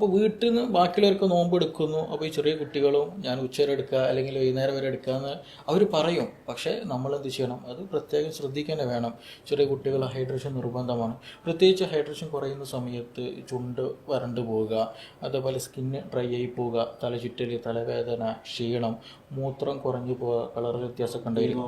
അപ്പോൾ വീട്ടിൽ നിന്ന് ബാക്കിയുള്ളവർക്ക് നോമ്പ് എടുക്കുന്നു. അപ്പോൾ ഈ ചെറിയ കുട്ടികളും ഞാൻ ഉച്ചവരെ എടുക്കുക അല്ലെങ്കിൽ വൈകുന്നേരം വരെ എടുക്കുക എന്ന് അവർ പറയും. പക്ഷേ നമ്മൾ എന്ത് ചെയ്യണം? അത് പ്രത്യേകം ശ്രദ്ധിക്കാൻ വേണം. ചെറിയ കുട്ടികൾ ഹൈഡ്രേഷൻ നിർബന്ധമാണ്. പ്രത്യേകിച്ച് ഹൈഡ്രേഷൻ കുറയുന്ന സമയത്ത് ചുണ്ട് വരണ്ടു പോവുക അതേപോലെ സ്കിന്ന് ഡ്രൈ ആയി പോവുക തലചുറ്റൽ തലവേദന ക്ഷീണം മൂത്രം കുറഞ്ഞു പോവുക കളർ വ്യത്യാസമൊക്കെ ഉണ്ടായിരിക്കും.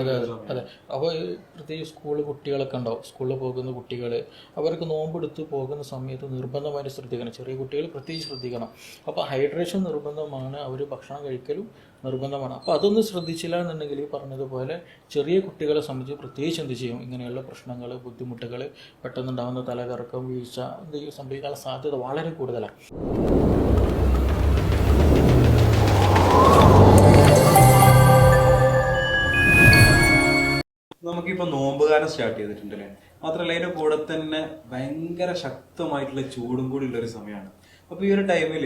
അതെ അതെ. അതെ. അപ്പോൾ പ്രത്യേകിച്ച് സ്കൂളിൽ കുട്ടികളൊക്കെ ഉണ്ടാവും. സ്കൂളിൽ പോകുന്ന കുട്ടികൾ അവർക്ക് നോമ്പെടുത്ത് പോകുന്ന സമയത്ത് നിർബന്ധമായിട്ട് ശ്രദ്ധിക്കണം. ചെറിയ കുട്ടികൾ പ്രത്യേകിച്ച് ശ്രദ്ധിക്കണം. അപ്പോൾ ഹൈഡ്രേഷൻ നിർബന്ധമാണ്. അവർ ഭക്ഷണം കഴിക്കലും നിർബന്ധമാണ്. അപ്പോൾ അതൊന്നും ശ്രദ്ധിച്ചില്ല എന്നുണ്ടെങ്കിൽ ഈ പറഞ്ഞതുപോലെ ചെറിയ കുട്ടികളെ സംബന്ധിച്ച് പ്രത്യേകിച്ച് എന്ത് ചെയ്യും? ഇങ്ങനെയുള്ള പ്രശ്നങ്ങൾ ബുദ്ധിമുട്ടുകൾ പെട്ടെന്നുണ്ടാകുന്ന തലകറക്കം വീഴ്ച എന്ത് ചെയ്യും? സംഭവിക്കാനുള്ള സാധ്യത വളരെ കൂടുതലാണ്. നമുക്കിപ്പോൾ നോമ്പുകാലം സ്റ്റാർട്ട് ചെയ്തിട്ടുണ്ട് അല്ലേ മാത്രമല്ല അതിന്റെ കൂടെ തന്നെ ഭയങ്കര ശക്തമായിട്ടുള്ള ചൂടും കൂടി ഉള്ള ഒരു സമയമാണ്. അപ്പൊ ഈ ഒരു ടൈമിൽ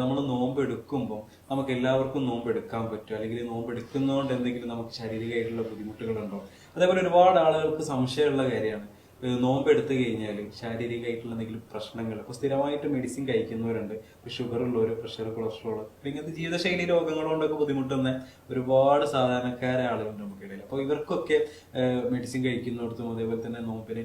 നമ്മൾ നോമ്പ് എടുക്കുമ്പോൾ നമുക്ക് എല്ലാവർക്കും നോമ്പ് എടുക്കാൻ പറ്റും. അല്ലെങ്കിൽ നോമ്പ് എടുക്കുന്നതുകൊണ്ട് എന്തെങ്കിലും നമുക്ക് ശാരീരികമായിട്ടുള്ള ബുദ്ധിമുട്ടുകളുണ്ടോ? അതേപോലെ ഒരുപാട് ആളുകൾക്ക് സംശയമുള്ള കാര്യമാണ്. നോമ്പ് എടുത്തു കഴിഞ്ഞാൽ ശാരീരികമായിട്ടുള്ള എന്തെങ്കിലും പ്രശ്നങ്ങൾ ഇപ്പോൾ സ്ഥിരമായിട്ട് മെഡിസിൻ കഴിക്കുന്നവരുണ്ട്. ഷുഗർ ഉള്ളവർ പ്രഷർ കൊളസ്ട്രോൾ ഇങ്ങനത്തെ ജീവിതശൈലി രോഗങ്ങൾ കൊണ്ടൊക്കെ ബുദ്ധിമുട്ടുന്ന ഒരുപാട് സാധാരണക്കാരായ ആളുകളുണ്ട് നമുക്കിടയിൽ അപ്പോൾ ഇവർക്കൊക്കെ മെഡിസിൻ കഴിക്കുന്നിടത്തും അതേപോലെ തന്നെ നോമ്പിന്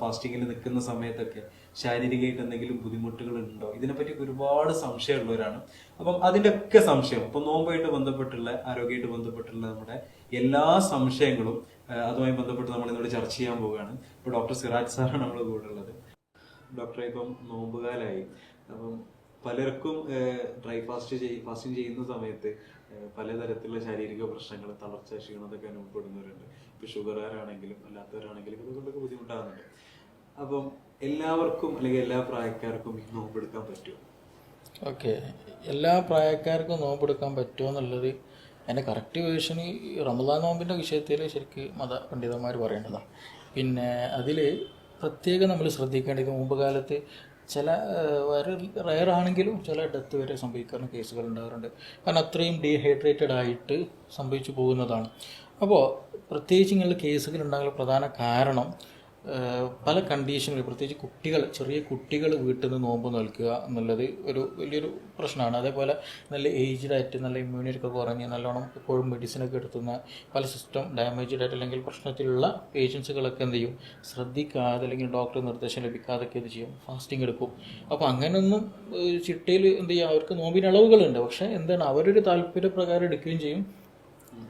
ഫാസ്റ്റിങ്ങിൽ നിൽക്കുന്ന സമയത്തൊക്കെ ശാരീരികമായിട്ട് എന്തെങ്കിലും ബുദ്ധിമുട്ടുകൾ ഉണ്ടോ? ഇതിനെപ്പറ്റി ഒരുപാട് സംശയമുള്ളവരാണ്. അപ്പം അതിന്റെ ഒക്കെ സംശയം. അപ്പോൾ നോമ്പായിട്ട് ബന്ധപ്പെട്ടുള്ള ആരോഗ്യമായിട്ട് ബന്ധപ്പെട്ടുള്ള നമ്മുടെ എല്ലാ സംശയങ്ങളും അതുമായി ബന്ധപ്പെട്ട് നമ്മൾ ഇന്നോട് ചർച്ച ചെയ്യാൻ പോവുകയാണ്. ഇപ്പോൾ ഡോക്ടർ സിറാജ് സാറാണ് നമ്മൾ കൂടെ ഉള്ളത്. ഡോക്ടറെ ഇപ്പം നോമ്പുകാലായി. അപ്പം പലർക്കും ഡ്രൈ ഫാസ്റ്റ് ചെയ് ഫാസ്റ്റിംഗ് ചെയ്യുന്ന സമയത്ത് പലതരത്തിലുള്ള ശാരീരിക പ്രശ്നങ്ങൾ തളർച്ച ക്ഷീണതൊക്കെ അനുഭവപ്പെടുന്നവരുണ്ട്. ഇപ്പം ഷുഗറുകാരാണെങ്കിലും അല്ലാത്തവരാണെങ്കിലും ഇതുകൊണ്ടൊക്കെ ബുദ്ധിമുട്ടാകുന്നുണ്ട്. അപ്പം എല്ലാവർക്കും അല്ലെങ്കിൽ എല്ലാ പ്രായക്കാർക്കും ഈ നോമ്പെടുക്കാൻ പറ്റുമോ? ഓക്കെ. എല്ലാ പ്രായക്കാർക്കും നോമ്പെടുക്കാൻ പറ്റുമോ എന്നുള്ളത് അതിന്റെ കറക്റ്റ് വേർഷൻ ഈ റമദാൻ നോമ്പിന്റെ വിഷയത്തിൽ ശരിക്ക് മത പണ്ഡിതന്മാർ പറയേണ്ടതാണ് പിന്നെ അതിൽ പ്രത്യേകം നമ്മൾ ശ്രദ്ധിക്കേണ്ടത് മുമ്പ് കാലത്ത് ചില റയർ ആണെങ്കിലും ചില ഡെത്ത് വരെ സംഭവിക്കുന്ന കേസുകൾ ഉണ്ടാകാറുണ്ട് കാരണം അത്രയും ഡീഹൈഡ്രേറ്റഡ് ആയിട്ട് സംഭവിച്ചു പോകുന്നതാണ്. അപ്പോൾ പ്രത്യേകിച്ച് ഇങ്ങനെയുള്ള കേസുകൾ ഉണ്ടാകാനുള്ള പ്രധാന കാരണം പല കണ്ടീഷനുകൾ പ്രത്യേകിച്ച് കുട്ടികൾ ചെറിയ കുട്ടികൾ വീട്ടിൽ നിന്ന് നോമ്പ് നൽകുക എന്നുള്ളത് ഒരു വലിയൊരു പ്രശ്നമാണ്. അതേപോലെ നല്ല ഏജ്ഡ് ആയിട്ട് നല്ല ഇമ്മ്യൂണിറ്റി ഒക്കെ കുറഞ്ഞ് നല്ലോണം എപ്പോഴും മെഡിസിനൊക്കെ എടുത്തുന്ന പല സിസ്റ്റം ഡാമേജ്ഡ് ആയിട്ട് അല്ലെങ്കിൽ പ്രശ്നത്തിലുള്ള പേഷ്യൻസുകളൊക്കെ എന്ത് ചെയ്യും? ശ്രദ്ധിക്കാതെ അല്ലെങ്കിൽ ഡോക്ടർ നിർദ്ദേശം ലഭിക്കാതൊക്കെ ഇത് ചെയ്യും? ഫാസ്റ്റിംഗ് എടുക്കും. അപ്പോൾ അങ്ങനെയൊന്നും ചിട്ടയിൽ എന്ത് ചെയ്യും? അവർക്ക് നോമ്പിന് അളവുകളുണ്ട്. പക്ഷേ എന്താണ്? അവരൊരു താല്പര്യപ്രകാരം എടുക്കുകയും ചെയ്യും.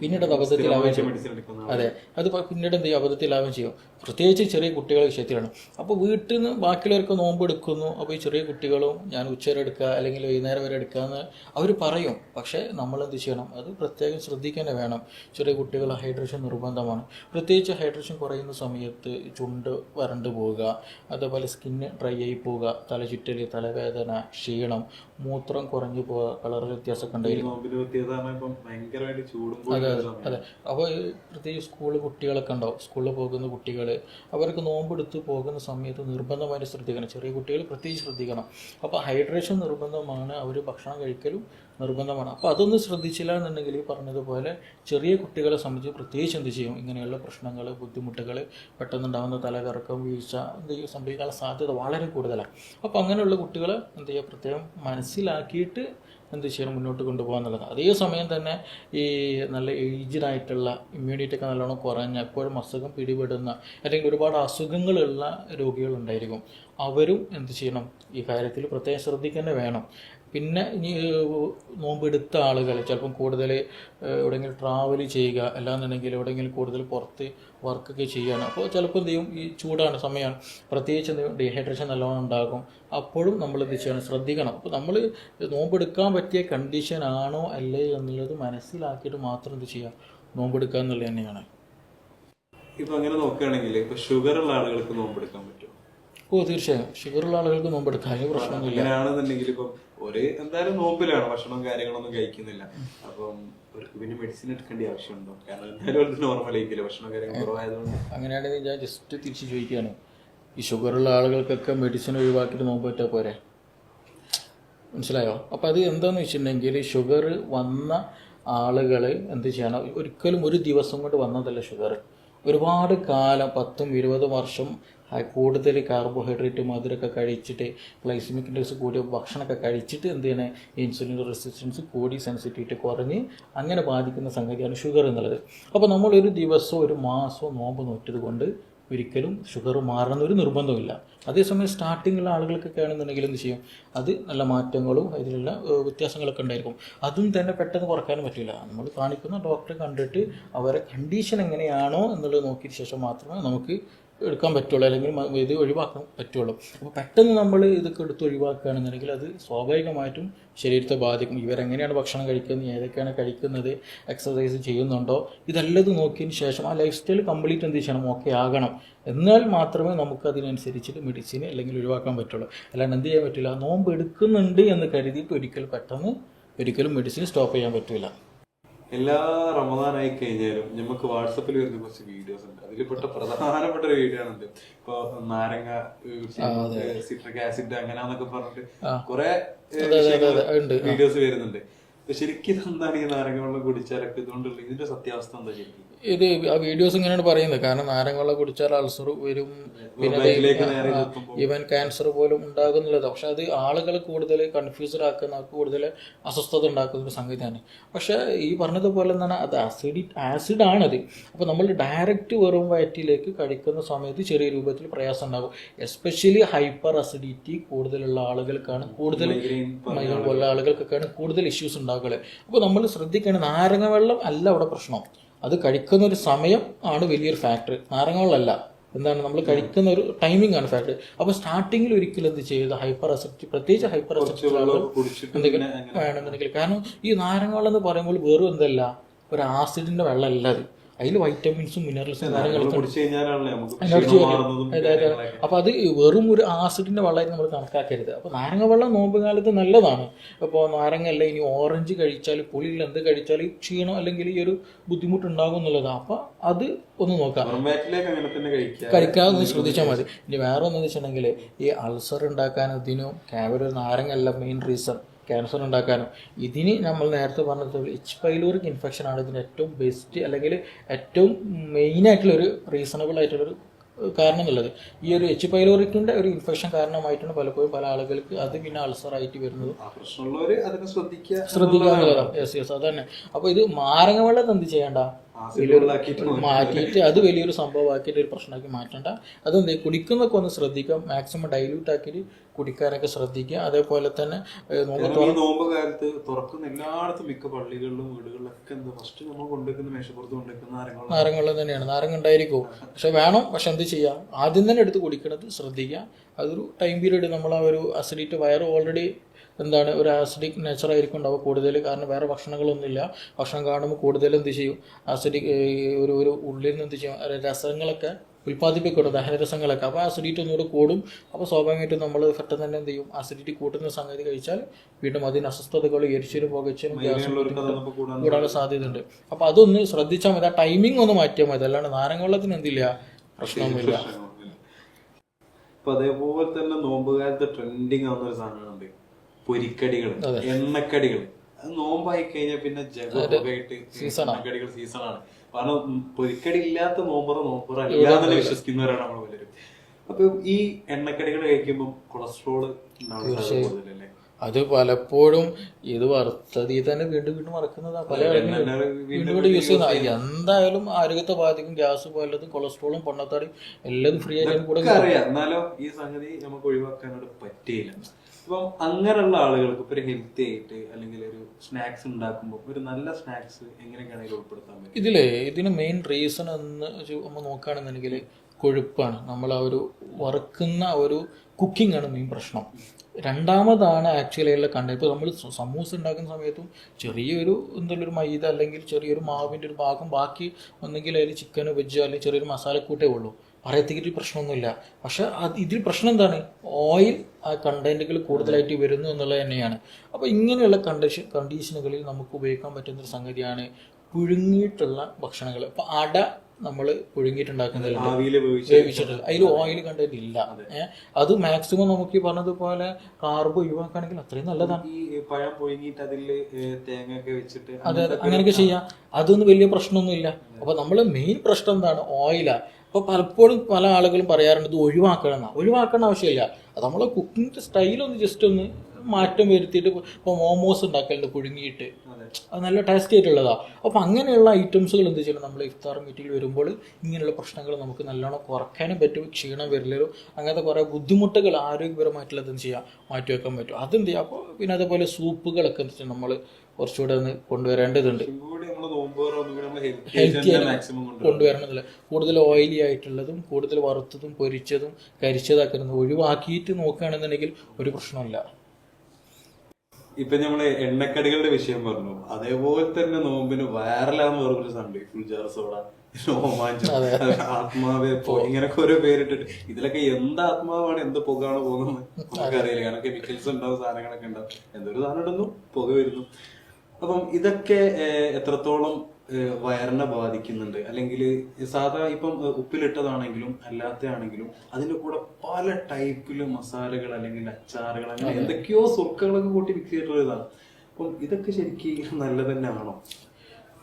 പിന്നീട് അത് അബദ്ധത്തിലാവുകയും ചെയ്യും. മെഡിസിൻ എടുക്കുന്ന അതെ. അത് പിന്നീട് എന്ത് ചെയ്യും? അബദ്ധത്തിലാവുകയും ചെയ്യും. പ്രത്യേകിച്ച് ചെറിയ കുട്ടികളുടെ വിഷയത്തിലാണ്. അപ്പോൾ വീട്ടിൽ നിന്ന് ബാക്കിയുള്ളവർക്ക് നോമ്പ് എടുക്കുന്നു. അപ്പോൾ ഈ ചെറിയ കുട്ടികളും ഞാൻ ഉച്ചവരെ എടുക്കുക അല്ലെങ്കിൽ വൈകുന്നേരം വരെ എടുക്കുക എന്ന് അവർ പറയും. പക്ഷേ നമ്മൾ എന്ത് ചെയ്യണം? അത് പ്രത്യേകം ശ്രദ്ധിക്കാൻ വേണം. ചെറിയ കുട്ടികൾ ഹൈഡ്രേഷൻ നിർബന്ധമാണ്. പ്രത്യേകിച്ച് ഹൈഡ്രേഷൻ കുറയുന്ന സമയത്ത് ചുണ്ട് വരണ്ടു പോവുക. അതേപോലെ സ്കിന്ന് ഡ്രൈ ആയി പോവുക. തലചുറ്റൽ തലവേദന ക്ഷീണം മൂത്രം കുറഞ്ഞു പോവുക കളർ വ്യത്യാസമൊക്കെ ഉണ്ടായിരിക്കും. അതെ അതെ അതെ. അപ്പോൾ പ്രത്യേകിച്ച് സ്കൂളിൽ കുട്ടികളൊക്കെ ഉണ്ടാവും. സ്കൂളിൽ പോകുന്ന കുട്ടികൾ അവർക്ക് നോമ്പെടുത്ത് പോകുന്ന സമയത്ത് നിർബന്ധമായിട്ട് ശ്രദ്ധിക്കണം. ചെറിയ കുട്ടികൾ പ്രത്യേകിച്ച് ശ്രദ്ധിക്കണം. അപ്പോൾ ഹൈഡ്രേഷൻ നിർബന്ധമാണ്. അവർ ഭക്ഷണം കഴിക്കലും നിർബന്ധമാണ്. അപ്പോൾ അതൊന്നും ശ്രദ്ധിച്ചില്ല എന്നുണ്ടെങ്കിൽ പറഞ്ഞതുപോലെ ചെറിയ കുട്ടികളെ സംബന്ധിച്ച് പ്രത്യേകിച്ച് എന്ത് ചെയ്യും? ഇങ്ങനെയുള്ള പ്രശ്നങ്ങൾ ബുദ്ധിമുട്ടുകൾ പെട്ടെന്നുണ്ടാകുന്ന തലകറക്കം വീഴ്ച എന്ത് ചെയ്യും? സംഭവിക്കാനുള്ള സാധ്യത വളരെ കൂടുതലാണ്. അപ്പോൾ അങ്ങനെയുള്ള കുട്ടികളെ എന്ത് ചെയ്യുക പ്രത്യേകം മനസ്സിലാക്കിയിട്ട് എന്ത് ചെയ്യണം? മുന്നോട്ട് കൊണ്ടുപോകാൻ അതേ സമയം തന്നെ ഈ നല്ല ഏജ്ഡ് ആയിട്ടുള്ള ഇമ്മ്യൂണിറ്റി ഒക്കെ നല്ലോണം കുറഞ്ഞ എപ്പോഴും അസുഖം പിടിപെടുന്ന അല്ലെങ്കിൽ ഒരുപാട് അസുഖങ്ങളുള്ള രോഗികളുണ്ടായിരിക്കും. അവരും എന്ത് ചെയ്യണം? ഈ കാര്യത്തിൽ പ്രത്യേകം ശ്രദ്ധിക്കുക തന്നെ വേണം. പിന്നെ ഇനി നോമ്പ് നോമ്പെടുത്ത ആളുകൾ ചിലപ്പം കൂടുതൽ എവിടെയെങ്കിലും ട്രാവൽ ചെയ്യുക അല്ലാന്നുണ്ടെങ്കിൽ എവിടെയെങ്കിലും കൂടുതൽ പുറത്ത് വർക്കൊക്കെ ചെയ്യാണ് അപ്പോൾ ചിലപ്പോൾ എന്ത് ചെയ്യും? ഈ ചൂടാണ് സമയമാണ് പ്രത്യേകിച്ച് ഡീഹൈഡ്രേഷൻ നല്ലോണം ഉണ്ടാകും. അപ്പോഴും നമ്മൾ എന്ത് ചെയ്യണം ശ്രദ്ധിക്കണം. അപ്പോൾ നമ്മൾ നോമ്പെടുക്കാൻ പറ്റിയ കണ്ടീഷൻ ആണോ അല്ലേ എന്നുള്ളത് മനസ്സിലാക്കിയിട്ട് മാത്രം എന്ത് ചെയ്യുക? നോമ്പെടുക്കുക എന്നുള്ളത് തന്നെയാണ്. ഇപ്പൊ അങ്ങനെ നോക്കുകയാണെങ്കിൽ ഇപ്പൊ ഷുഗർ ഉള്ള ആളുകൾക്ക് നോമ്പെടുക്കാൻ പറ്റുമോ ഓ തീർച്ചയായും. ഷുഗറുള്ള ആളുകൾക്ക് നോമ്പെടുക്കാം അതിന് പ്രശ്നമൊന്നുമില്ല. അങ്ങനെയാണെന്നുണ്ടെങ്കിൽ ഇപ്പം ഒരു എന്തായാലും നോമ്പിലാണ് ഭക്ഷണവും കാര്യങ്ങളൊന്നും കഴിക്കുന്നില്ല. അപ്പം അവർക്ക് പിന്നെ മെഡിസിൻ എടുക്കേണ്ട ആവശ്യമുണ്ടോ? കാരണം എന്തായാലും അവർക്ക് നോർമൽ ആയിരിക്കില്ല ഭക്ഷണം കാര്യങ്ങൾ കുറവായതുകൊണ്ട്. അങ്ങനെയാണെങ്കിൽ ഞാൻ ജസ്റ്റ് തിരിച്ച് ചോദിക്കുകയാണ്. ഈ ഷുഗറുള്ള ആളുകൾക്കൊക്കെ മെഡിസിൻ ഒഴിവാക്കിയിട്ട് നോമ്പ് പറ്റാ പോരെ? മനസ്സിലായോ? അപ്പോൾ അത് എന്താണെന്ന് വെച്ചിട്ടുണ്ടെങ്കിൽ ഷുഗർ വന്ന ആളുകൾ എന്ത് ചെയ്യണം? ഒരിക്കലും ഒരു ദിവസം കൊണ്ട് വന്നതല്ല ഷുഗർ ഒരുപാട് കാലം പത്തും ഇരുപതും വർഷം കൂടുതൽ കാർബോഹൈഡ്രേറ്റ് മധുരമൊക്കെ കഴിച്ചിട്ട് ഗ്ലൈസിമിക് ഇൻഡെക്സ് കൂടിയ ഭക്ഷണമൊക്കെ കഴിച്ചിട്ട് എന്ത് ചെയ്യണേ? ഇൻസുലിൻ റെസിസ്റ്റൻസ് കൂടി സെൻസിറ്റിവിറ്റി കുറഞ്ഞ് അങ്ങനെ ബാധിക്കുന്ന സംഗതിയാണ് ഷുഗർ എന്നുള്ളത്. അപ്പോൾ നമ്മൾ ഒരു ദിവസമോ ഒരു മാസമോ നോമ്പ് നോറ്റത് കൊണ്ട് ഒരിക്കലും ഷുഗർ മാറണമെന്നൊരു നിർബന്ധമില്ല അതേസമയം സ്റ്റാർട്ടിങ്ങിലുള്ള ആളുകൾക്കൊക്കെ ആണെന്നുണ്ടെങ്കിൽ എന്ത് ചെയ്യും? അത് നല്ല മാറ്റങ്ങളും അതിലുള്ള വ്യത്യാസങ്ങളൊക്കെ ഉണ്ടായിരിക്കും. അതും തന്നെ പെട്ടെന്ന് കുറയ്ക്കാനും പറ്റില്ല. നമ്മൾ കാണിക്കുന്ന ഡോക്ടറെ കണ്ടിട്ട് അവരെ കണ്ടീഷൻ എങ്ങനെയാണോ എന്നുള്ളത് നോക്കിയ ശേഷം മാത്രമേ നമുക്ക് എടുക്കാൻ പറ്റുള്ളൂ അല്ലെങ്കിൽ ഇത് ഒഴിവാക്കാൻ പറ്റുള്ളൂ. അപ്പോൾ പെട്ടെന്ന് നമ്മൾ ഇതൊക്കെ എടുത്ത് ഒഴിവാക്കുകയാണെന്നുണ്ടെങ്കിൽ അത് സ്വാഭാവികമായിട്ടും ശരീരത്തെ ബാധിക്കും. ഇവരെങ്ങനെയാണ് ഭക്ഷണം കഴിക്കുന്നത് ഏതൊക്കെയാണ് കഴിക്കുന്നത് എക്സസൈസ് ചെയ്യുന്നുണ്ടോ ഇതെല്ലാം നോക്കിയതിന് ശേഷം ആ ലൈഫ് സ്റ്റൈൽ കംപ്ലീറ്റ് എന്ത് ചെയ്യണം ഓക്കെ ആകണം. എന്നാൽ മാത്രമേ നമുക്ക് അതിനനുസരിച്ചിട്ട് മെഡിസിൻ അല്ലെങ്കിൽ ഒഴിവാക്കാൻ പറ്റുള്ളൂ. അല്ലാണ്ട് എന്ത് ചെയ്യാൻ പറ്റില്ല നോമ്പ് എടുക്കുന്നുണ്ട് എന്ന് കരുതിയിട്ട് ഒരിക്കൽ പെട്ടെന്ന് ഒരിക്കലും മെഡിസിൻ സ്റ്റോപ്പ് ചെയ്യാൻ പറ്റില്ല എല്ലാ റമദാനായി കഴിഞ്ഞാലും നമുക്ക് വാട്സപ്പിൽ വരുന്ന കുറച്ച് വീഡിയോസ് ഉണ്ട്. അതിൽപ്പെട്ട പ്രധാനപ്പെട്ട ഒരു വീഡിയോ ആണ് ഇപ്പൊ നാരങ്ങ സിട്രിക് ആസിഡ് അങ്ങനെന്നൊക്കെ പറഞ്ഞിട്ട് കുറെ. വീഡിയോസ് വരുന്നുണ്ട്. ശരിക്കും എന്താണ് ഈ നാരങ്ങ വെള്ളം കുടിച്ചാലൊക്കെ ഇതുകൊണ്ടുള്ള ഇതിന്റെ സത്യാവസ്ഥ എന്താ ശരിക്കും? ഇത് ആ വീഡിയോസ് ഇങ്ങനെയാണ് പറയുന്നത്. കാരണം നാരങ്ങ കുടിച്ചാൽ അൾസർ വരും. പിന്നെ ഈവൻ ക്യാൻസർ പോലും ഉണ്ടാകുന്നുള്ളത് പക്ഷെ അത് ആളുകൾ കൂടുതൽ കൺഫ്യൂസ്ഡ് ആക്കുന്ന കൂടുതൽ അസ്വസ്ഥത ഉണ്ടാക്കുന്ന ഒരു സംഗതിയാണ്. പക്ഷെ ഈ പറഞ്ഞതുപോലെ തന്നെ അത് ആസിഡ് ആസിഡാണത് അപ്പോൾ നമ്മൾ ഡയറക്റ്റ് വെറും വയറ്റിലേക്ക് കഴിക്കുന്ന സമയത്ത് ചെറിയ രൂപത്തിൽ പ്രയാസം ഉണ്ടാകും. എസ്പെഷ്യലി ഹൈപ്പർ അസിഡിറ്റി കൂടുതലുള്ള ആളുകൾക്കാണ് കൂടുതൽ മൈഗ്രൈൻ പോലുള്ള ആളുകൾക്കൊക്കെയാണ് കൂടുതൽ ഇഷ്യൂസ് ഉണ്ടാകുക അപ്പോൾ നമ്മൾ ശ്രദ്ധിക്കേണ്ട നാരങ്ങ വെള്ളം അല്ല അവിടെ പ്രശ്നം. അത് കഴിക്കുന്ന ഒരു സമയം ആണ് വലിയൊരു ഫാക്ടർ നാരങ്ങകളല്ല എന്താണ്? നമ്മൾ കഴിക്കുന്ന ഒരു ടൈമിംഗ് ആണ് ഫാക്ടർ അപ്പോൾ സ്റ്റാർട്ടിങ്ങിൽ ഒരിക്കലും എന്ത് ചെയ്യുക ഹൈപ്പർ അസെപ്റ്റ് പ്രത്യേകിച്ച് ഹൈപ്പർ അസെപ്റ്റ് വെള്ളം അങ്ങനെ വേണമെന്നുണ്ടെങ്കിൽ കാരണം ഈ നാരങ്ങ വെള്ളം എന്ന് പറയുമ്പോൾ വെറും എന്തല്ല? ഒരു ആസിഡിന്റെ വെള്ളമല്ല അത്. അതിൽ വൈറ്റമിൻസും മിനറൽസും കാര്യങ്ങളൊക്കെ. അപ്പോൾ അത് വെറും ഒരു ആസിഡിന്റെ വെള്ളമായിട്ട് നമ്മൾ കണക്കാക്കരുത്. അപ്പോൾ നാരങ്ങ വെള്ളം നോമ്പ് കാലത്ത് നല്ലതാണ്. അപ്പോൾ നാരങ്ങ അല്ല ഇനി ഓറഞ്ച് കഴിച്ചാൽ പുളിയിൽ എന്ത് കഴിച്ചാൽ ഈ ക്ഷീണം അല്ലെങ്കിൽ ഈ ഒരു ബുദ്ധിമുട്ട് ഉണ്ടാകും എന്നുള്ളതാണ് അപ്പോൾ അത് ഒന്ന് നോക്കാം. കഴിക്കാതെ ശ്രദ്ധിച്ചാൽ മതി. ഇനി വേറെ ഒന്നെന്ന് വെച്ചിട്ടുണ്ടെങ്കിൽ ഈ അൾസർ ഉണ്ടാക്കാൻ ഇതിനും നാരങ്ങ അല്ല മെയിൻ റീസൺ ക്യാൻസർ ഉണ്ടാക്കാനും. ഇതിന് നമ്മൾ നേരത്തെ പറഞ്ഞതുപോലെ എച്ച് പൈലോറിക് ഇൻഫെക്ഷൻ ആണ് ഇതിന് ഏറ്റവും ബെസ്റ്റ് അല്ലെങ്കിൽ ഏറ്റവും മെയിൻ ആയിട്ടുള്ള ഒരു റീസണബിൾ ആയിട്ടുള്ളൊരു കാരണം എന്നുള്ളത് ഈ ഒരു എച്ച് പൈലോറിക്കിന്റെ ഒരു ഇൻഫെക്ഷൻ കാരണമായിട്ടാണ് പലപ്പോഴും പല ആളുകൾക്ക് അത് പിന്നെ അൾസർ ആയിട്ട് വരുന്നത് ശ്രദ്ധിക്കുക ശ്രദ്ധിക്കുക എന്നുള്ളതാണ്. യെസ് യെസ് തന്നെ അപ്പോൾ ഇത് മാരങ്ങ വെള്ളം എന്ത് ചെയ്യണ്ട? മാറ്റിയിട്ട് അത് വലിയൊരു സംഭവമാക്കിയിട്ട് ഒരു പ്രശ്നമാക്കി മാറ്റണ്ട. അതെന്ത് കുടിക്കുന്നൊക്കെ ഒന്ന് ശ്രദ്ധിക്കാം മാക്സിമം ഡൈല്യൂട്ട് ആക്കിയിട്ട് കുടിക്കാനൊക്കെ ശ്രദ്ധിക്കുക. അതേപോലെ തന്നെ നോമ്പ് കാലത്ത് തുറക്കുന്ന എല്ലായിടത്തും മിക്ക പള്ളികളിലും വീടുകളിലൊക്കെ എന്താ ഫസ്റ്റ് നമ്മൾ കൊണ്ടുവെക്കുന്ന മേശപ്പുറത്ത് കൊണ്ടുവെക്കുന്ന നാരങ്ങളും നാരങ്ങ തന്നെയാണ്. നാരങ്ങ ഉണ്ടായിരിക്കും. പക്ഷെ വേണം. പക്ഷെ എന്ത് ചെയ്യാം? ആദ്യം തന്നെ എടുത്ത് കുടിക്കണത് ശ്രദ്ധിക്കുക. അതൊരു ടൈം പീരീഡ് നമ്മൾ ആ ഒരു അസിഡിറ്റ് വയറ് ഓൾറെഡി എന്താണ് ഒരു ആസിഡിക് നേച്ചർ ആയിരിക്കും ഉണ്ടാവുക കൂടുതൽ. കാരണം വേറെ ഭക്ഷണങ്ങളൊന്നുമില്ല. ഭക്ഷണം കാണുമ്പോൾ കൂടുതൽ എന്ത് ചെയ്യും? ആസിഡിക് ഒരു ഒരു ഉള്ളിൽ നിന്ന് എന്ത് ചെയ്യും? രസങ്ങളൊക്കെ ഉൽപ്പാദിപ്പിക്കപ്പെടും ദഹനരസങ്ങളൊക്കെ അപ്പോൾ ആസിഡിറ്റി ഒന്നുകൂടെ കൂടും. അപ്പോൾ സ്വാഭാവികമായിട്ടും നമ്മൾ പെട്ടെന്ന് തന്നെ എന്ത് ചെയ്യും? ആസിഡിറ്റി കൂട്ടുന്ന സംഗതി കഴിച്ചാൽ വീണ്ടും അതിന് അസ്വസ്ഥതകൾ എരിച്ചിലും പുകച്ചിലും കൂടാനുള്ള സാധ്യതയുണ്ട്. അപ്പോൾ അതൊന്ന് ശ്രദ്ധിച്ചാൽ മതി. ആ ടൈമിംഗ് ഒന്ന് മാറ്റിയാൽ മതി. അല്ലാണ്ട് നാരങ്ങ വെള്ളത്തിന് എന്തില്ല? പ്രശ്നമൊന്നുമില്ല. അപ്പൊ അതേപോലെ തന്നെ നോമ്പുകാലത്ത് ട്രെൻഡിങ് ആവുന്ന ഒരു സാധനമുണ്ട് പൊരിക്കടികൾ എണ്ണക്കടികൾ അത് നോമ്പായി കഴിഞ്ഞാൽ പിന്നെ ജഗമായിട്ട് എണ്ണക്കടികൾ സീസണാണ് കാരണം പൊരിക്കടി ഇല്ലാത്ത നോമ്പറ നോമ്പറ അല്ലാതെ വിശ്വസിക്കുന്നവരാണ് നമ്മൾ പലരും. അപ്പൊ ഈ എണ്ണക്കടികൾ കഴിക്കുമ്പോൾ കൊളസ്ട്രോൾ ഉണ്ടാവുന്ന കൂടുതലല്ലേ? അത് പലപ്പോഴും ഇത് വറുത്തതിൽ തന്നെ വീണ്ടും വീണ്ടും മറക്കുന്നതാണ് പല വീണ്ടും വീണ്ടും യൂസ് ചെയ്യുന്ന എന്തായാലും ആരോഗ്യത്തെ ബാധിക്കും. ഗ്യാസ് പോലതും കൊളസ്ട്രോളും പൊണ്ണത്താടി എല്ലാം ഫ്രീ ആയിട്ട് കൂടെ അറിയാം. എന്നാലോ ഈ സംഗതി നമുക്ക് ഒഴിവാക്കാനായിട്ട് പറ്റിയില്ല. അപ്പം അങ്ങനെയുള്ള ആളുകൾക്ക് ഇപ്പൊ ഒരു ഹെൽത്തി ആയിട്ട് അല്ലെങ്കിൽ ഒരു സ്നാക്സ് ഉണ്ടാക്കുമ്പോൾ ഒരു നല്ല സ്നാക്സ് എങ്ങനെയൊക്കെയാണെങ്കിൽ ഉൾപ്പെടുത്താൻ പറ്റും? ഇതിലേ ഇതിന് മെയിൻ റീസൺ എന്ന് നമ്മൾ നോക്കുകയാണെന്നുണ്ടെങ്കിൽ കൊഴുപ്പാണ്. നമ്മൾ ആ ഒരു വറുക്കുന്ന ഒരു കുക്കിംഗ് ആണ് മെയിൻ പ്രശ്നം. രണ്ടാമതാണ് ആക്ച്വലി ഉള്ള കണ്ടത് ഇപ്പോൾ നമ്മൾ സമൂസ ഉണ്ടാക്കുന്ന സമയത്തും ചെറിയൊരു എന്തെങ്കിലും ഒരു മൈദ അല്ലെങ്കിൽ ചെറിയൊരു മാവിന്റെ ഒരു ഭാഗം ബാക്കി ഒന്നെങ്കിൽ അതിൽ ചിക്കൻ വെജ് അല്ലെങ്കിൽ ചെറിയൊരു മസാലക്കൂട്ടേ ഉള്ളൂ. പറയത്തേക്ക് പ്രശ്നമൊന്നുമില്ല. പക്ഷേ അത് ഇതിൽ പ്രശ്നം എന്താണ്? ഓയിൽ ആ കണ്ടന്റുകൾ കൂടുതലായിട്ട് വരുന്നു എന്നുള്ളത് തന്നെയാണ്. അപ്പോൾ ഇങ്ങനെയുള്ള കണ്ടീഷൻ കണ്ടീഷനുകളിൽ നമുക്ക് ഉപയോഗിക്കാൻ പറ്റുന്ന ഒരു സംഗതിയാണ് പുഴുങ്ങിയിട്ടുള്ള ഭക്ഷണങ്ങൾ. ഇപ്പോൾ അട നമ്മൾ ഉപയോഗിച്ച് വേവിച്ചിട്ടില്ല അതിൽ ഓയിൽ കണ്ടന്റ് ഇല്ല. അത്. മാക്സിമം നമുക്ക് ഈ പറഞ്ഞതുപോലെ കാർബ് ഒഴിവാക്കുകയാണെങ്കിൽ അത്രയും നല്ലതാണ്. ഈ പഴം പുഴുങ്ങിയിട്ട് അതിൽ തേങ്ങ ഒക്കെ വെച്ചിട്ട് അതെ അതെ. അങ്ങനെയൊക്കെ ചെയ്യാം. അതൊന്നും വലിയ പ്രശ്നമൊന്നുമില്ല അപ്പൊ നമ്മൾ മെയിൻ പ്രശ്നം എന്താണ്? ഓയിലാ അപ്പൊ പലപ്പോഴും പല ആളുകളും പറയാറുണ്ട് ഇത് ഒഴിവാക്കണം ഒഴിവാക്കേണ്ട ആവശ്യമില്ല. അത് നമ്മളെ കുക്കിംഗ് സ്റ്റൈലൊന്ന് ജസ്റ്റ് ഒന്ന് മാറ്റം വരുത്തിയിട്ട് ഇപ്പോൾ മോമോസ് ഉണ്ടാക്കലുണ്ട് പുഴുങ്ങിയിട്ട്. അതെ. നല്ല ടേസ്റ്റ് ആയിട്ടുള്ളതാണ് അപ്പോൾ അങ്ങനെയുള്ള ഐറ്റംസുകൾ എന്ത് ചെയ്യണം? നമ്മൾ ഇഫ്താർ മീറ്റിംഗിൽ വരുമ്പോൾ ഇങ്ങനെയുള്ള പ്രശ്നങ്ങൾ നമുക്ക് നല്ലോണം കുറയ്ക്കാനും പറ്റും ക്ഷീണം വരില്ലല്ലോ. അങ്ങനത്തെ കുറേ ബുദ്ധിമുട്ടുകൾ ആരോഗ്യപരമായിട്ടുള്ളത് എന്ത് ചെയ്യാം? മാറ്റി വെക്കാൻ പറ്റും. അതെന്ത് ചെയ്യാം? അപ്പോൾ പിന്നെ അതേപോലെ സൂപ്പുകളൊക്കെ എന്ത് വെച്ചാൽ നമ്മൾ കുറച്ചുകൂടെ ഒന്ന് കൊണ്ടുവരേണ്ടതുണ്ട്. ഹെൽത്തി കൊണ്ടുവരണമെന്നില്ല കൂടുതൽ ഓയിലി ആയിട്ടുള്ളതും കൂടുതൽ വറുത്തതും പൊരിച്ചതും കരിച്ചതാക്കുന്നതും ഒഴിവാക്കിയിട്ട് നോക്കുകയാണെന്നുണ്ടെങ്കിൽ ഒരു പ്രശ്നമില്ല ഇപ്പൊ നമ്മൾ എണ്ണക്കടികളുടെ വിഷയം പറഞ്ഞു. അതേപോലെ തന്നെ നോമ്പിന് വൈറലാന്ന് പറഞ്ഞൊരു സൺഡേ ഫുൾ ജാർ സോഡ രോമാഞ്ചം ആത്മാവേ പോ. ഇങ്ങനൊക്കെ ഓരോ പേരിട്ടിട്ട്. ഇതിലൊക്കെ എന്ത് ആത്മാവാണ് എന്ത് പുകയാണ് പോകുന്നത്? നമുക്കറിയില്ല. കാരണം കെമിക്കൽസ് ഉണ്ടാവും സാധനങ്ങളൊക്കെ ഉണ്ടാവും. എന്തൊരു സാധനം ഇടുന്നു? പുക വരുന്നു. അപ്പം ഇതൊക്കെ എത്രത്തോളം വയറിനെ ബാധിക്കുന്നുണ്ട്. അല്ലെങ്കിൽ സാധാ ഇപ്പം ഉപ്പിലിട്ടതാണെങ്കിലും അല്ലാത്തതാണെങ്കിലും അതിന്റെ കൂടെ പല ടൈപ്പിൽ മസാലകൾ അല്ലെങ്കിൽ അച്ചാറുകൾ അങ്ങനെ എന്തൊക്കെയോ സ്വർക്കുകളൊക്കെ കൂട്ടി മിക്സ് ചെയ്തിട്ടുള്ളതാണ് അപ്പം ഇതൊക്കെ ശരിക്കും നല്ലത് തന്നെയാണോ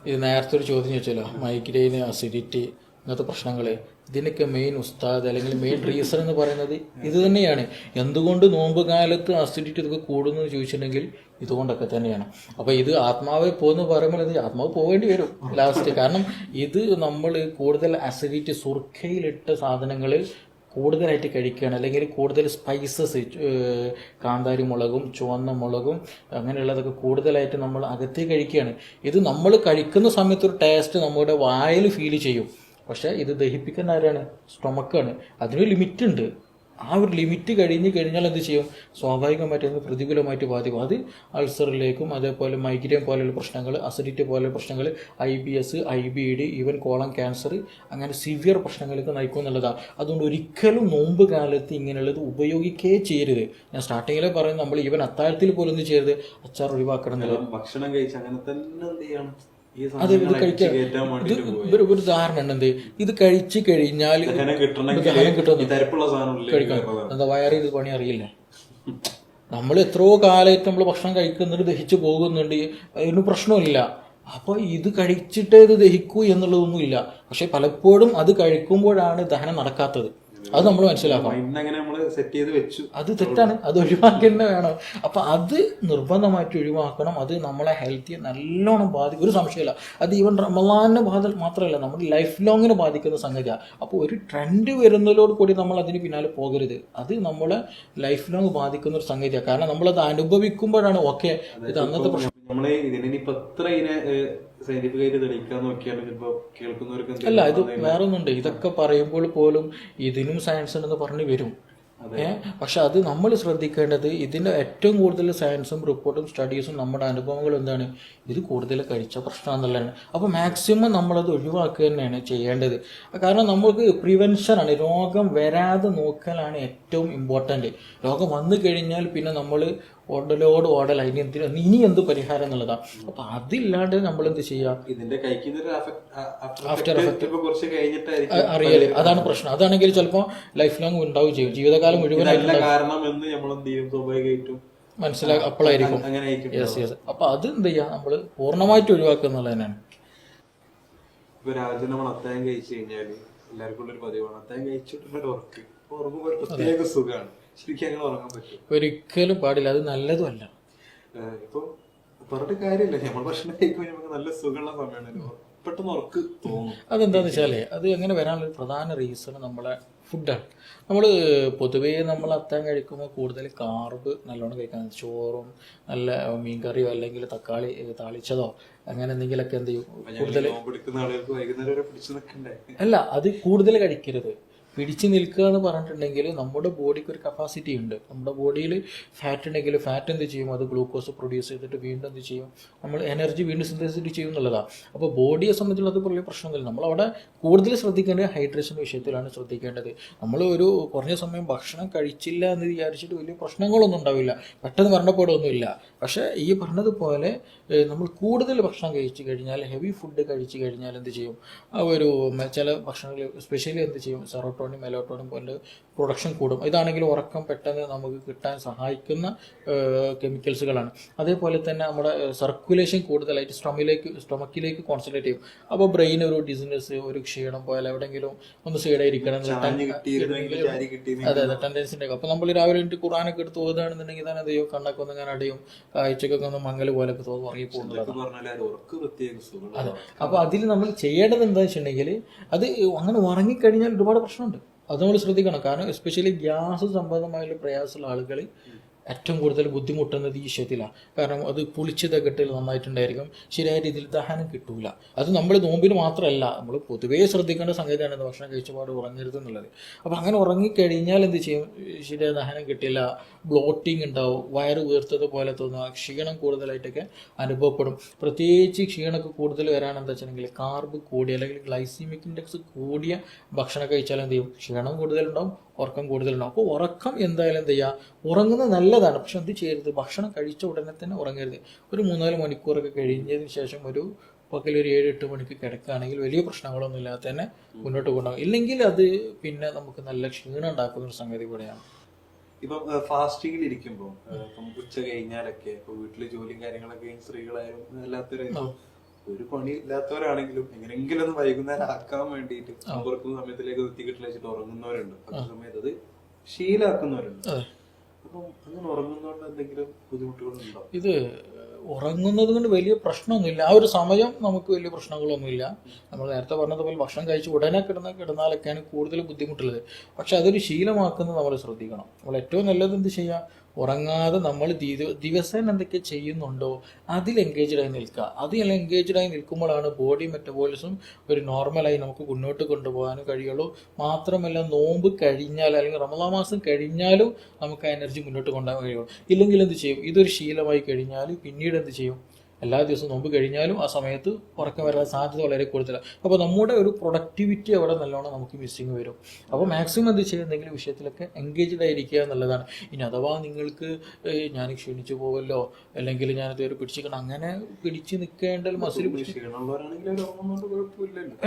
ഇത് നേരത്തെ ഒരു ചോദ്യം ചോദിച്ചല്ലോ. മൈഗ്രെയിന് അസിഡിറ്റി ഇങ്ങനത്തെ പ്രശ്നങ്ങൾ ഇതിനൊക്കെ മെയിൻ ഉസ്താദ് അല്ലെങ്കിൽ മെയിൻ റീസൺ എന്ന് പറയുന്നത് ഇത് തന്നെയാണ്. എന്തുകൊണ്ട് നോമ്പ് കാലത്ത് അസിഡിറ്റി ഇതൊക്കെ കൂടുന്നു ചോദിച്ചിട്ടുണ്ടെങ്കിൽ ഇതുകൊണ്ടൊക്കെ തന്നെയാണ്. അപ്പോൾ ഇത് ആത്മാവെ പോകുന്ന പറയുമ്പോൾ ഇത് ആത്മാവ് പോകേണ്ടി വരും ലാസ്റ്റ് കാരണം ഇത് നമ്മൾ കൂടുതൽ അസിഡിറ്റി സുർക്കയിലിട്ട സാധനങ്ങൾ കൂടുതലായിട്ട് കഴിക്കുകയാണ്. അല്ലെങ്കിൽ കൂടുതൽ സ്പൈസസ് കാന്താരി മുളകും ചുവന്ന മുളകും അങ്ങനെയുള്ളതൊക്കെ കൂടുതലായിട്ട് നമ്മൾ അകത്തേ കഴിക്കുകയാണ്. ഇത് നമ്മൾ കഴിക്കുന്ന സമയത്ത് ഒരു ടേസ്റ്റ് നമ്മുടെ വായിൽ ഫീൽ ചെയ്യും. പക്ഷേ ഇത് ദഹിപ്പിക്കുന്ന ആരാണ്? സ്റ്റൊമക്കാണ് അതിനൊരു ലിമിറ്റ് ഉണ്ട്. ആ ഒരു ലിമിറ്റ് കഴിഞ്ഞ് കഴിഞ്ഞാൽ എന്ത് ചെയ്യും? സ്വാഭാവികമായിട്ട് പ്രതികൂലമായിട്ട് ബാധിക്കും. അത് അൾസറിലേക്കും അതേപോലെ മൈഗ്രെയിൻ പോലെയുള്ള പ്രശ്നങ്ങൾ അസിഡിറ്റി പോലെയുള്ള പ്രശ്നങ്ങൾ I B S I B D even colon cancer അങ്ങനെ സിവിയർ പ്രശ്നങ്ങളൊക്കെ നയിക്കും എന്നുള്ളതാണ്. അതുകൊണ്ട് ഒരിക്കലും നോമ്പ് കാലത്ത് ഇങ്ങനെയുള്ളത് ഉപയോഗിക്കേ ചെയ്യരുത്. ഞാൻ സ്റ്റാർട്ടിങ്ങിലെ പറയുന്നത് നമ്മൾ ഈവൻ അത്താഴത്തിൽ പോലും എന്ത് ചെയ്യരുത്. അച്ചാർ ഒഴിവാക്കണം ഭക്ഷണം കഴിച്ച് അങ്ങനെ തന്നെ എന്ത് ചെയ്യണം? അതെ ഇത് കഴിക്കാൻ ഇത് ഒരു ഒരു ഉദാഹരണം ഉണ്ട് എന്ത്? ഇത് കഴിച്ചു കഴിഞ്ഞാൽ ദഹനം എന്താ വയറിൽ ഇത് പണി അറിയില്ല? നമ്മൾ എത്രയോ കാലമായിട്ട് നമ്മൾ ഭക്ഷണം കഴിക്കുന്നുണ്ട് ദഹിച്ചു പോകുന്നുണ്ട് അതിന് പ്രശ്നമില്ല. അപ്പോൾ ഇത് കഴിച്ചിട്ടേ ഇത് ദഹിക്കൂ എന്നുള്ളതൊന്നുമില്ല. പക്ഷെ പലപ്പോഴും അത് കഴിക്കുമ്പോഴാണ് ദഹനം നടക്കാത്തത്. അത് നമ്മൾ മനസ്സിലാക്കണം. നമ്മൾ സെറ്റ് ചെയ്ത് വെച്ചു. അത് തെറ്റാണ്. അത് ഒഴിവാക്കേണ്ട വേണം. അപ്പൊ അത് നിർബന്ധമായിട്ട് ഒഴിവാക്കണം. അത് നമ്മളെ ഹെൽത്തിയെ നല്ലോണം ബാധിക്കും. ഒരു സംശയമില്ല. അത് ഈവൻ റമലാനെ ബാധ മാത്രമല്ല നമ്മുടെ ലൈഫ് ലോങ്ങിനെ ബാധിക്കുന്ന സംഗതിയാണ് അപ്പോൾ ഒരു ട്രെൻഡ് വരുന്നതിലോട് കൂടി നമ്മൾ അതിന് പിന്നാലെ പോകരുത്. അത് നമ്മളെ ലൈഫ് ലോങ് ബാധിക്കുന്ന ഒരു സംഗതിയാണ് കാരണം നമ്മളത് അനുഭവിക്കുമ്പോഴാണ് ഓക്കെ ഇത് അന്നത്തെ പ്രശ്നം നമ്മൾ ഇതിനിപ്പോ എത്ര ഇതിനെ സയന്റിഫിക്കായിട്ട് തെളിയിക്കാൻ നോക്കിയാലും ഇപ്പൊ കേൾക്കുന്നവർക്ക് അല്ല ഇത് വേറെ ഒന്നുണ്ട്. ഇതൊക്കെ പറയുമ്പോൾ പോലും ഇതിനും സയൻസ് ഉണ്ടെന്ന് പറഞ്ഞു വരും. പക്ഷെ അത് നമ്മൾ ശ്രദ്ധിക്കേണ്ടത് ഇതിന്റെ ഏറ്റവും കൂടുതൽ സയൻസും റിപ്പോർട്ടും സ്റ്റഡീസും നമ്മുടെ അനുഭവങ്ങളും എന്താണ്? ഇത് കൂടുതൽ കഴിച്ച പ്രശ്നം എന്നുള്ളതാണ് അപ്പോൾ മാക്സിമം നമ്മളത് ഒഴിവാക്കുക തന്നെയാണ് ചെയ്യേണ്ടത്. കാരണം നമുക്ക് പ്രിവെൻഷനാണ് രോഗം വരാതെ നോക്കലാണ് ഏറ്റവും ഇമ്പോർട്ടന്റ് രോഗം വന്നു കഴിഞ്ഞാൽ പിന്നെ നമ്മൾ ഓടലോട് ഓടൽ അതിന് എന്തിനും ഇനി എന്ത് പരിഹാരം എന്നുള്ളതാണ് അപ്പൊ അതില്ലാണ്ട് നമ്മൾ എന്ത് ചെയ്യുക ഇതിന്റെ ആഫ്റ്റർ കഴിഞ്ഞിട്ടായിരിക്കും. അറിയൽ. അതാണ് പ്രശ്നം. അതാണെങ്കിൽ ചിലപ്പോൾ ലൈഫ് ലോങ് ഉണ്ടാവുകയും ചെയ്യും. ജീവിതകാലം മുഴുവൻ മനസ്സിലാക്കി കാരണം എന്ന് ചെയ്യും? സ്വാഭാവികമായിട്ടും. മനസ്സിലാ അപ്പോഴായിരിക്കും യെസ് യെസ് അപ്പൊ അത് എന്ത് ചെയ്യാം? നമ്മൾ പൂർണമായിട്ട് ഒഴിവാക്കുക എന്നുള്ളത് തന്നെയാണ്. ഇപ്പൊ രാവിലെ നമ്മൾ അത്തായം കഴിച്ചു കഴിഞ്ഞാൽ എല്ലാവർക്കും ഉള്ള ഒരു പതിവാണ്. അത്തായം കഴിച്ചിട്ടുള്ള ഉറക്ക്. ഉറങ്ങുമ്പോൾ പ്രത്യേക സുഖമാണ് ശരിക്കും അങ്ങനെ ഉറങ്ങാൻ പറ്റും ഒരിക്കലും പാടില്ല. അത് നല്ലതുമല്ല. ഇപ്പൊ പറഞ്ഞിട്ട് കാര്യമില്ല. നമ്മൾ ഭക്ഷണം കഴിക്കുമ്പോൾ നമുക്ക് നല്ല സുഖമുള്ള സമയമാണ്. പെട്ടെന്ന് ഉറക്ക് തോന്നും. അതെന്താന്ന് വെച്ചാൽ അത് എങ്ങനെ വരാനുള്ള ഒരു പ്രധാന റീസൺ നമ്മളെ ഫുഡാണ് നമ്മൾ പൊതുവേ നമ്മൾ അത്താൻ കഴിക്കുമ്പോൾ കൂടുതൽ കാർബ് നല്ലോണം കഴിക്കാൻ ചോറും നല്ല മീൻകറിയോ അല്ലെങ്കിൽ തക്കാളി താളിച്ചതോ അങ്ങനെ എന്തെങ്കിലുമൊക്കെ എന്ത് ചെയ്യും? കൂടുതൽ അല്ല അത് കൂടുതൽ കഴിക്കരുത്. പിടിച്ചു നിൽക്കുക എന്ന് പറഞ്ഞിട്ടുണ്ടെങ്കിൽ നമ്മുടെ ബോഡിക്ക് ഒരു കപ്പാസിറ്റി ഉണ്ട്. നമ്മുടെ ബോഡിയിൽ ഫാറ്റ് ഉണ്ടെങ്കിൽ ഫാറ്റ് എന്ത് ചെയ്യും? അത് ഗ്ലൂക്കോസ് പ്രൊഡ്യൂസ് ചെയ്തിട്ട് വീണ്ടും എന്ത് ചെയ്യും? നമ്മൾ എനർജി വീണ്ടും സിന്തസിറ്റി ചെയ്യും എന്നുള്ളതാണ് അപ്പോൾ ബോഡിയെ സംബന്ധിച്ചുള്ള അത് വലിയ പ്രശ്നമൊന്നുമില്ല. നമ്മളവിടെ കൂടുതൽ ശ്രദ്ധിക്കേണ്ടത് ഹൈഡ്രേഷൻ വിഷയത്തിലാണ് ശ്രദ്ധിക്കേണ്ടത്. നമ്മൾ ഒരു കുറഞ്ഞ സമയം ഭക്ഷണം കഴിച്ചില്ല എന്ന് വിചാരിച്ചിട്ട് വലിയ പ്രശ്നങ്ങളൊന്നും ഉണ്ടാവില്ല. പെട്ടെന്ന് മരണപ്പെടുകയൊന്നുമില്ല പക്ഷേ ഈ പറഞ്ഞതുപോലെ നമ്മൾ കൂടുതൽ ഭക്ഷണം കഴിച്ചു കഴിഞ്ഞാൽ ഹെവി ഫുഡ് കഴിച്ചു കഴിഞ്ഞാൽ എന്ത് ചെയ്യും? ആ ഒരു ചില ഭക്ഷണങ്ങൾ സ്പെഷ്യലി എന്ത് ചെയ്യും? സെറോട്ടോ സെറോട്ടോണിൻ മെലോട്ടോണിൻ പോലെ പ്രൊഡക്ഷൻ കൂടും. ഇതാണെങ്കിൽ ഉറക്കം പെട്ടെന്ന് നമുക്ക് കിട്ടാൻ സഹായിക്കുന്ന കെമിക്കൽസുകളാണ്. അതേപോലെ തന്നെ നമ്മുടെ സർക്കുലേഷൻ കൂടുതലായിട്ട് സ്റ്റൊമിലേക്ക് സ്റ്റൊമക്കിലേക്ക് കോൺസെൻട്രേറ്റ് ചെയ്യും. അപ്പോൾ ബ്രെയിൻ ഒരു ഡിസിനസ് ഒരു ക്ഷീണം പോയാൽ എവിടെയെങ്കിലും ഒന്ന് സൈഡായിരിക്കണം അതെ അതെ ടെൻഡൻസി ഉണ്ടാകും അപ്പോൾ നമ്മൾ രാവിലെ എനിക്ക് ഖുറാനൊക്കെ എടുത്ത് ഓതുകയാണെന്നുണ്ടെങ്കിൽ തന്നെ അതെയോ കണ്ണൊക്കെ ഒന്ന് ഇങ്ങനെ അടയും കാഴ്ചക്കൊക്കെ ഒന്ന് മങ്ങൽ പോലൊക്കെ തോന്നും ഉറങ്ങി പോകുന്നത്. അതെ അപ്പോൾ അതിൽ നമ്മൾ ചെയ്യേണ്ടത് എന്താണെന്ന് വെച്ചിട്ടുണ്ടെങ്കിൽ അത് അങ്ങനെ ഉറങ്ങിക്കഴിഞ്ഞാൽ ഒരുപാട് പ്രശ്നമുണ്ട്. അത് നമ്മൾ ശ്രദ്ധിക്കണം. കാരണം എസ്പെഷ്യലി ഗ്യാസ് സംബന്ധമായുള്ള പ്രയാസമുള്ള ആളുകൾ ഏറ്റവും കൂടുതൽ ബുദ്ധിമുട്ടുന്നത് ഈ വിഷയത്തിലാണ്. കാരണം അത് പുളിച്ച് തകട്ടിൽ നന്നായിട്ടുണ്ടായിരിക്കും. ശരിയായ രീതിയിൽ ദഹനം കിട്ടൂല. അത് നമ്മൾ നോമ്പിന് മാത്രമല്ല നമ്മൾ പൊതുവേ ശ്രദ്ധിക്കേണ്ട സംഗതിയാണ് ഭക്ഷണം കഴിച്ചപാട് ഉറങ്ങരുത് എന്നുള്ളത്. അപ്പോൾ അങ്ങനെ ഉറങ്ങിക്കഴിഞ്ഞാൽ എന്ത് ചെയ്യും? ശരിയായ ദഹനം കിട്ടില്ല ബ്ലോട്ടിങ് ഉണ്ടാവും വയറ് വീർത്തത് പോലെ തോന്നുക ക്ഷീണം കൂടുതലായിട്ടൊക്കെ അനുഭവപ്പെടും. പ്രത്യേകിച്ച് ക്ഷീണമൊക്കെ കൂടുതൽ വരാണെന്ന് വെച്ചിട്ടുണ്ടെങ്കിൽ കാർബ് കൂടിയ അല്ലെങ്കിൽ ഗ്ലൈസീമിക് ഇൻഡെക്സ് കൂടിയ ഭക്ഷണം കഴിച്ചാൽ എന്ത് ചെയ്യും? ക്ഷീണം കൂടുതലുണ്ടാവും ഉറക്കം കൂടുതലുണ്ടാവും. അപ്പോൾ ഉറക്കം എന്തായാലും എന്ത് ചെയ്യുക ഉറങ്ങുന്നത് നല്ലതാണ്. പക്ഷെ എന്ത് ചെയ്യരുത്? ഭക്ഷണം കഴിച്ച ഉടനെ തന്നെ ഉറങ്ങരുത്. ഒരു മൂന്നാൽ മണിക്കൂറൊക്കെ കഴിഞ്ഞതിന് ശേഷം ഒരു പകൽ ഒരു ഏഴ് എട്ട് മണിക്ക് കിടക്കുകയാണെങ്കിൽ വലിയ പ്രശ്നങ്ങളൊന്നും ഇല്ലാതെ തന്നെ മുന്നോട്ട് കൊണ്ടുപോകും ഇല്ലെങ്കിൽ അത് പിന്നെ നമുക്ക് നല്ല ക്ഷീണം ഉണ്ടാക്കുന്ന ഒരു സംഗതി കൂടെയാണ്. ഇപ്പം ഫാസ്റ്റിംഗിൽ ഇരിക്കുമ്പോൾ ഉച്ച കഴിഞ്ഞാലൊക്കെ ഇപ്പൊ വീട്ടിൽ ജോലിയും കാര്യങ്ങളൊക്കെ സ്ത്രീകളായാലും അല്ലാത്തവരായാലും ഒരു പണി ഇല്ലാത്തവരാണെങ്കിലും എങ്ങനെങ്കിലും ഒന്ന് വൈകുന്നേരം ആക്കാൻ വേണ്ടിയിട്ട് അവർക്ക് സമയത്തിലേക്ക് എത്തിക്കിട്ടില്ല വെച്ചിട്ട് ഉറങ്ങുന്നവരുണ്ട്. അതേ സമയത്ത് അത് ശീലാക്കുന്നവരുണ്ട്. അപ്പം അങ്ങനെ ഉറങ്ങുന്നതുകൊണ്ട് എന്തെങ്കിലും ബുദ്ധിമുട്ടുകളുണ്ടോ? ഇത് ഉറങ്ങുന്നത് കൊണ്ട് വലിയ പ്രശ്നമൊന്നുമില്ല. ആ ഒരു സമയം നമുക്ക് വലിയ പ്രശ്നങ്ങളൊന്നുമില്ല. നമ്മൾ നേരത്തെ പറഞ്ഞതുപോലെ ഭക്ഷണം കഴിച്ച് ഉടനെ കിടന്ന കിടന്നാലൊക്കെയാണ് കൂടുതൽ ബുദ്ധിമുട്ടുള്ളത്. പക്ഷെ അതൊരു ശീലമാക്കുന്നത് നമ്മൾ ശ്രദ്ധിക്കണം. നമ്മൾ ഏറ്റവും നല്ലത് എന്ത് ചെയ്യുക? ഉറങ്ങാതെ നമ്മൾ ദിവസം ദിവസേന എന്തൊക്കെ ചെയ്യുന്നുണ്ടോ അതിൽ എൻഗേജ്ഡ് ആയി നിൽക്കുക. അതിൽ എൻഗേജ്ഡ് ആയി നിൽക്കുമ്പോഴാണ് ബോഡി മെറ്റബോളിസം ഒരു നോർമലായി നമുക്ക് മുന്നോട്ട് കൊണ്ടുപോകാനും കഴിയുള്ളൂ. മാത്രമല്ല നോമ്പ് കഴിഞ്ഞാൽ അല്ലെങ്കിൽ റമദാ മാസം കഴിഞ്ഞാലും നമുക്ക് ആ എനർജി മുന്നോട്ട് കൊണ്ടുപോകാൻ കഴിയുള്ളൂ. ഇല്ലെങ്കിൽ എന്ത് ചെയ്യും? ഇതൊരു ശീലമായി കഴിഞ്ഞാൽ പിന്നീട് എന്ത് ചെയ്യും? എല്ലാ ദിവസവും നോമ്പ് കഴിഞ്ഞാലും ആ സമയത്ത് ഉറക്കം വരാൻ സാധ്യത വളരെ കൂടുതലാണ് അപ്പോൾ നമ്മുടെ ഒരു പ്രൊഡക്ടിവിറ്റി അവിടെ നല്ലോണം നമുക്ക് മിസ്സിങ് വരും. അപ്പോൾ മാക്സിമം എന്ത് ചെയ്യുക? എന്തെങ്കിലും വിഷയത്തിലൊക്കെ എൻഗേജ്ഡ് ആയിരിക്കുക എന്നുള്ളതാണ്. ഇനി അഥവാ നിങ്ങൾക്ക് ഞാൻ ക്ഷീണിച്ചു പോവല്ലോ അല്ലെങ്കിൽ ഞാൻ ഒരു പിടിച്ചിരിക്കണം അങ്ങനെ പിടിച്ച് നിൽക്കേണ്ട മസിൽ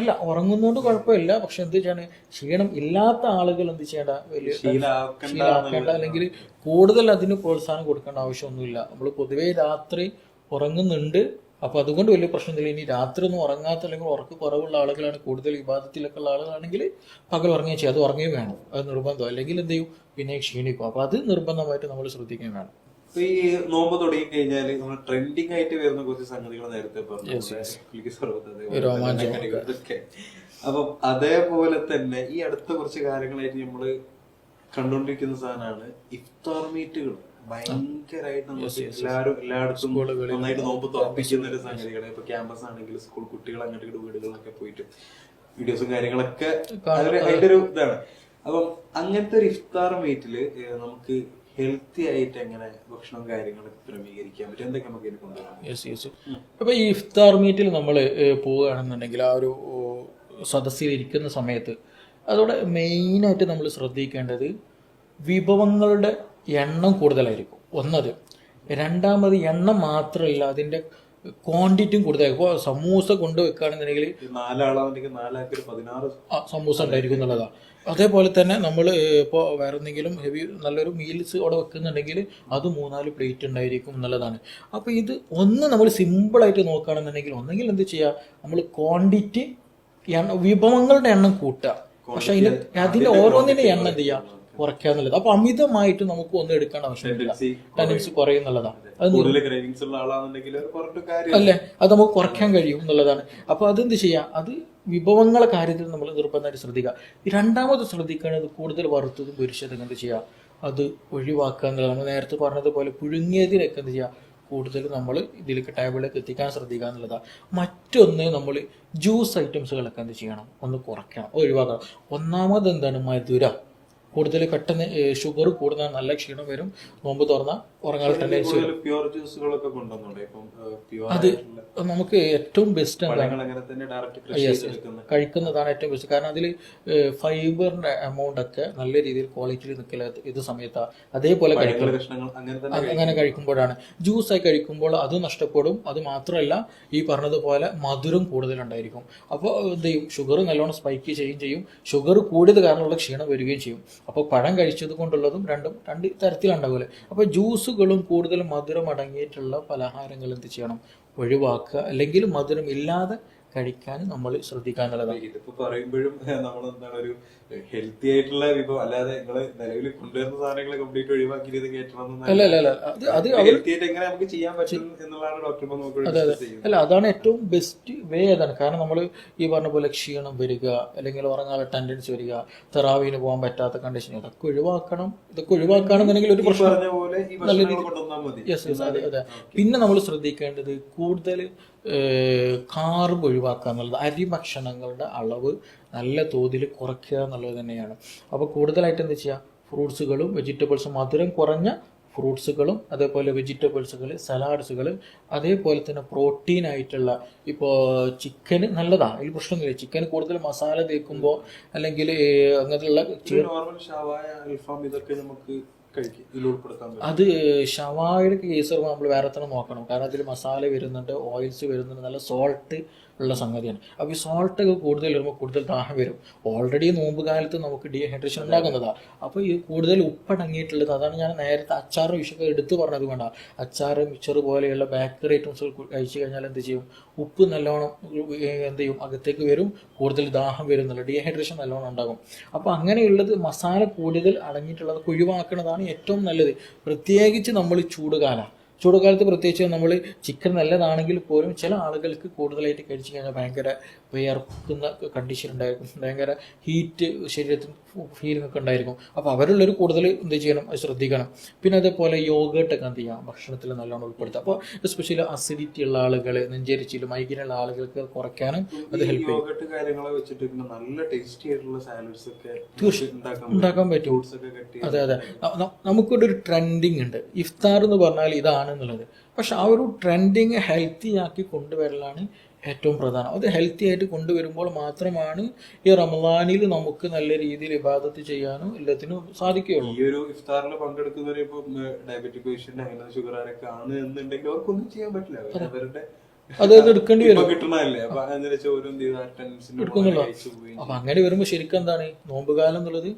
അല്ല ഉറങ്ങുന്നതുകൊണ്ട് കുഴപ്പമില്ല. പക്ഷെ എന്ത് വെച്ചാണ് ക്ഷീണം ഇല്ലാത്ത ആളുകൾ എന്ത് ചെയ്യേണ്ട? വലിയ ശീലാക്കേണ്ട അല്ലെങ്കിൽ കൂടുതൽ അതിന് പ്രോത്സാഹനം കൊടുക്കേണ്ട ആവശ്യമൊന്നുമില്ല. നമ്മൾ പൊതുവേ രാത്രി ഉറങ്ങുന്നുണ്ട്. അപ്പോൾ അതുകൊണ്ട് വലിയ പ്രശ്നമില്ല. ഇനി രാത്രി ഒന്നും ഉറങ്ങാത്ത അല്ലെങ്കിൽ ഉറക്ക് കുറവുള്ള ആളുകളാണ് കൂടുതൽ വിവാദത്തിലൊക്കെ ഉള്ള ആളുകളാണെങ്കിൽ പകൽ ഉറങ്ങുകയും ചെയ്യും. അത് ഉറങ്ങുകയും വേണം. അത് നിർബന്ധം. അല്ലെങ്കിൽ എന്ത് ചെയ്യും? പിന്നെ ക്ഷീണിക്കും. അപ്പോൾ അത് നിർബന്ധമായിട്ട് നമ്മൾ ശ്രദ്ധിക്കുകയും വേണം. ഈ നോമ്പ് തുടങ്ങി കഴിഞ്ഞാൽ നമ്മൾ ട്രെൻഡിങ് ആയിട്ട് വരുന്ന കുറച്ച് സംഗതികൾ നേരത്തെ പറഞ്ഞു. അപ്പം അതേപോലെ തന്നെ ഈ അടുത്ത കുറച്ച് കാര്യങ്ങളായിട്ട് നമ്മൾ കണ്ടുകൊണ്ടിരിക്കുന്ന സാധനമാണ് ഇഫ്താർ മീറ്റുകൾ. ഭയങ്കരമായിട്ട് എല്ലാവരും എല്ലായിടത്തും നന്നായിട്ട് നോമ്പ് തുറപ്പിക്കുന്ന ഒരു സംഗതികളെ ഇപ്പൊ ക്യാമ്പസ് ആണെങ്കിലും സ്കൂൾ കുട്ടികൾ അങ്ങോട്ട് ഇങ്ങോട്ട് വീടുകളിലൊക്കെ പോയിട്ട് വീഡിയോസും കാര്യങ്ങളൊക്കെ അതിന് അതിന്റെ ഒരു ഇതാണ്. അപ്പം അങ്ങനത്തെ ഒരു ഇഫ്താർ മീറ്റിൽ നമുക്ക് ഹെൽത്തി ആയിട്ട് എങ്ങനെ ഭക്ഷണവും കാര്യങ്ങളൊക്കെ ക്രമീകരിക്കാൻ പറ്റും? എന്തൊക്കെ നമുക്ക് ഇതിന് കൊണ്ടുവരാം യെസ് യെസ് അപ്പോൾ ഈ ഇഫ്താർ മീറ്റിൽ നമ്മൾ പോവുകയാണെന്നുണ്ടെങ്കിൽ ആ ഒരു സദസ്സിൽ ഇരിക്കുന്ന സമയത്ത് അതോടെ മെയിനായിട്ട് നമ്മൾ ശ്രദ്ധിക്കേണ്ടത് വിഭവങ്ങളുടെ എണ്ണം കൂടുതലായിരിക്കും. ഒന്നത്. രണ്ടാമത് എണ്ണം മാത്രമല്ല അതിന്റെ ക്വാണ്ടിറ്റിയും കൂടുതലായിരിക്കും. ഇപ്പോൾ സമൂസ കൊണ്ട് വെക്കുകയാണെന്നുണ്ടെങ്കിൽ ഈ നാലാളാണെങ്കിൽ നാലാക്കി ഒരു പതിനാറ് ആ, സമൂസ ഉണ്ടായിരിക്കും എന്നുള്ളതാണ് അതേപോലെ തന്നെ നമ്മൾ ഇപ്പോൾ വേറെ എന്തെങ്കിലും ഹെവി നല്ലൊരു മീൽസ് അവിടെ വെക്കുന്നുണ്ടെങ്കിൽ അത് മൂന്നാൽ പ്ലേറ്റ് ഉണ്ടായിരിക്കും എന്നുള്ളതാണ്. അപ്പോൾ ഇത് ഒന്ന് നമ്മൾ സിമ്പിളായിട്ട് നോക്കുകയാണെന്നുണ്ടെങ്കിൽ ഒന്നെങ്കിൽ എന്ത് ചെയ്യുക നമ്മൾ ക്വാണ്ടിറ്റി വിഭവങ്ങളുടെ എണ്ണം കൂട്ടുക. പക്ഷെ അതിന് അതിന്റെ ഓരോന്നിന്റെ എണ്ണം എന്ത് ചെയ്യുക കുറയ്ക്കുക എന്നുള്ളത്. അപ്പൊ അമിതമായിട്ട് നമുക്ക് ഒന്നും എടുക്കേണ്ട ആവശ്യമില്ല. ടെൻഡൻസി കുറയുന്നുള്ളതാണ് അല്ലെ അത് അല്ലേ? അത് നമുക്ക് കുറയ്ക്കാൻ കഴിയും എന്നുള്ളതാണ്. അപ്പൊ അതെന്ത് ചെയ്യാം? അത് വിഭവങ്ങളെ കാര്യത്തിൽ നമ്മൾ നിർബന്ധമായിട്ട് ശ്രദ്ധിക്കുക. രണ്ടാമത് ശ്രദ്ധിക്കേണ്ടത് കൂടുതൽ വറുത്തതും പൊരിച്ചതും എന്ത് ചെയ്യുക അത് ഒഴിവാക്കുക എന്നുള്ളതാണ്. നേരത്തെ പറഞ്ഞതുപോലെ പുഴുങ്ങിയതിനൊക്കെ എന്ത് ചെയ്യുക കൂടുതൽ നമ്മൾ ഇതിലേക്ക് ടേബിളിലേക്ക് എത്തിക്കാൻ ശ്രദ്ധിക്കുക എന്നുള്ളതാണ് മറ്റൊന്ന് നമ്മൾ ജ്യൂസ് ഐറ്റംസുകളൊക്കെ എന്ത് ചെയ്യണം? ഒന്ന് കുറയ്ക്കണം. ഒഴിവാക്കണം. ഒന്നാമത് എന്താണ്? മധുരം. കൂടുതൽ പെട്ടെന്ന് ഷുഗർ കൂടുന്ന നല്ല ക്ഷീണം വരും. നോമ്പ് തുറന്നാൽ ഉറങ്ങാൻ ടെൻഡൻസി വരും പ്യൂർ ജ്യൂസുകളൊക്കെ അത് നമുക്ക് ഏറ്റവും ബെസ്റ്റ് എന്താണ്? കഴിക്കുന്നതാണ് ഏറ്റവും ബെസ്റ്റ് കാരണം അതിൽ ഫൈബറിന്റെ എമൗണ്ട് ഒക്കെ നല്ല രീതിയിൽ ക്വാളിറ്റിയിൽ നിൽക്കില്ല ഇത് സമയത്താണ് അതേപോലെ അങ്ങനെ കഴിക്കുമ്പോഴാണ്. ജ്യൂസായി കഴിക്കുമ്പോൾ അത് നഷ്ടപ്പെടും. അത് മാത്രമല്ല ഈ പറഞ്ഞതുപോലെ മധുരം കൂടുതലുണ്ടായിരിക്കും. അപ്പോൾ എന്ത് ചെയ്യും ഷുഗർ നല്ലോണം സ്പൈക്ക് ചെയ്യുകയും ചെയ്യും. ഷുഗർ കൂടിയത് കാരണമുള്ള ക്ഷീണം വരികയും ചെയ്യും. അപ്പോൾ പഴം കഴിച്ചത് കൊണ്ടുള്ളതും രണ്ടും രണ്ട് തരത്തിലുണ്ടാവില്ലേ അപ്പോൾ ജ്യൂസുകളും കൂടുതൽ മധുരം അടങ്ങിയിട്ടുള്ള പലഹാരങ്ങൾ എന്ത് ചെയ്യണം? ഒഴിവാക്കുക. അല്ലെങ്കിൽ മധുരം ഇല്ലാതെ കഴിക്കാൻ നമ്മൾ ശ്രദ്ധിക്കാനുള്ളതാണ് ഇതിപ്പോൾ ഇതിപ്പോ പറയുമ്പോഴും നമ്മൾ എന്താണ് ഒരു ഹെൽത്തി ആയിട്ടുള്ള വിഭവം. അല്ലാതെ നിങ്ങൾ നിലവിൽ കൊണ്ടുവരുന്ന സാധനങ്ങൾ കംപ്ലീറ്റ് ഒഴിവാക്കി ഇത് കയറ്റണം അല്ല അതാണ് ഏറ്റവും ബെസ്റ്റ് വേ അതാണ് കാരണം നമ്മൾ ഈ പറഞ്ഞ പോലെ ക്ഷീണം വരിക അല്ലെങ്കിൽ ഉറങ്ങാനുള്ള ടെൻഡൻസി വരിക തെറാവിന് പോകാൻ പറ്റാത്ത കണ്ടീഷൻ ഇതൊക്കെ ഒഴിവാക്കണം. ഇതൊക്കെ ഒഴിവാക്കണമെന്നുണ്ടെങ്കിൽ ഒരു പ്രശ്നം അതെ അതെ. പിന്നെ നമ്മൾ ശ്രദ്ധിക്കേണ്ടത് കൂടുതൽ കാർബ് ഒഴിവാക്കുക എന്നുള്ളത് അരി ഭക്ഷണങ്ങളുടെ അളവ് നല്ല തോതിൽ കുറയ്ക്കുക എന്നുള്ളത് തന്നെയാണ്. അപ്പോൾ കൂടുതലായിട്ട് എന്ത് ചെയ്യുക? ഫ്രൂട്ട്സുകളും വെജിറ്റബിൾസും മധുരം കുറഞ്ഞ ഫ്രൂട്ട്സുകളും അതേപോലെ വെജിറ്റബിൾസുകൾ സലാഡ്സുകൾ അതേപോലെ തന്നെ പ്രോട്ടീൻ ആയിട്ടുള്ള ഇപ്പോൾ ചിക്കന് നല്ലതാണ് അതിൽ പ്രശ്നമൊന്നുമില്ല. ചിക്കൻ കൂടുതൽ മസാല തേക്കുമ്പോൾ അല്ലെങ്കിൽ അങ്ങനെയുള്ള അത് ഷവായുടെ കേസ് വരുമ്പോൾ നമ്മൾ വേറെ തന്നെ നോക്കണം. കാരണം അതിൽ മസാല വരുന്നുണ്ട് ഓയിൽസ് വരുന്നുണ്ട് നല്ല സോൾട്ട് ഉള്ള സംഗതിയാണ്. അപ്പോൾ ഈ സോൾട്ട് ഒക്കെ കൂടുതൽ വരുമ്പോൾ കൂടുതൽ ദാഹം വരും. ഓൾറെഡി നോമ്പ് കാലത്ത് നമുക്ക് ഡീഹൈഡ്രേഷൻ ഉണ്ടാകുന്നതാണ് അപ്പോൾ ഈ കൂടുതൽ ഉപ്പടങ്ങിയിട്ടുള്ളത് അതാണ് ഞാൻ നേരത്തെ അച്ചാർ വിഷയൊക്കെ എടുത്തു പറഞ്ഞത് കൊണ്ടാണ് അച്ചാർ മിച്ചർ പോലെയുള്ള ബേക്കറി ഐറ്റംസ് കഴിച്ചു കഴിഞ്ഞാൽ എന്ത് ചെയ്യും? ഉപ്പ് നല്ലോണം എന്ത് ചെയ്യും? അകത്തേക്ക് വരും. കൂടുതൽ ദാഹം വരുന്നില്ല. ഡീഹൈഡ്രേഷൻ നല്ലോണം ഉണ്ടാകും. അപ്പോൾ അങ്ങനെയുള്ളത് മസാല കൂടുതൽ അടങ്ങിയിട്ടുള്ളത് ഒഴിവാക്കുന്നതാണ് ഏറ്റവും നല്ലത്. പ്രത്യേകിച്ച് നമ്മൾ ചൂടുകാലം. ചൂടുകാലത്ത് പ്രത്യേകിച്ച് നമ്മൾ ചിക്കൻ നല്ലതാണെങ്കിൽ പോലും ചില ആളുകൾക്ക് കൂടുതലായിട്ട് കഴിച്ചു കഴിഞ്ഞാൽ ഭയങ്കര വിയർക്കുന്ന കണ്ടീഷൻ ഉണ്ടായിരിക്കും ഭയങ്കര ഹീറ്റ് ശരീരത്തിൽ ഫീലിംഗ് ഉണ്ടായിരിക്കും. അപ്പോൾ അവരുള്ളൊരു കൂടുതൽ എന്ത് ചെയ്യണം? അത് ശ്രദ്ധിക്കണം. പിന്നെ അതേപോലെ യോഗട്ടൊക്കെ എന്ത് ചെയ്യാം? ഭക്ഷണത്തിൽ നല്ലോണം ഉൾപ്പെടുത്തുക. അപ്പോൾ എസ്പെഷ്യലി അസിഡിറ്റി ഉള്ള ആളുകൾ നെഞ്ചരിച്ചിൽ മൈഗ്രീൻ ഉള്ള ആളുകൾക്ക് കുറയ്ക്കാനും അത് ഹെൽപ്പ് ചെയ്യും. കാര്യങ്ങളെ വെച്ചിട്ട് നല്ല ടേസ്റ്റി ആയിട്ടുള്ള സാലഡ്സ് ഒക്കെ ഉണ്ടാക്കാൻ ഉണ്ടാക്കാൻ പറ്റും. അതെ അതെ. നമുക്കിവിടെ ഒരു ട്രെൻഡിങ് ഉണ്ട്. ഇഫ്താർ എന്ന് പറഞ്ഞാൽ ഇതാണ് എന്നുള്ളത്. പക്ഷെ ആ ഒരു ട്രെൻഡിങ് ഹെൽത്തി ആക്കി കൊണ്ടുവരലാണ് ഏറ്റവും പ്രധാനം. അത് ഹെൽത്തി ആയിട്ട് കൊണ്ടുവരുമ്പോൾ മാത്രമാണ് ഈ റമദാനിൽ നമുക്ക് നല്ല രീതിയിൽ ഇബാദത്ത് ചെയ്യാനും എല്ലാത്തിനും സാധിക്കുകയുള്ളൂ. ഈ ഒരു ഇഫ്താറിൽ പങ്കെടുക്കുന്നവരെ ഇപ്പൊ ഡയബറ്റിക് പേഷ്യന്റ് അങ്ങനെ ഷുഗർ ആരൊക്കെ ആണ് എന്നുണ്ടെങ്കിൽ അവർക്കൊന്നും ചെയ്യാൻ പറ്റില്ല. അവരുടെ എടുക്കേണ്ടി വരും. അപ്പൊ അങ്ങനെ വരുമ്പോൾ ശരിക്കും എന്താണ്? നോമ്പുകാലം എന്നുള്ളത്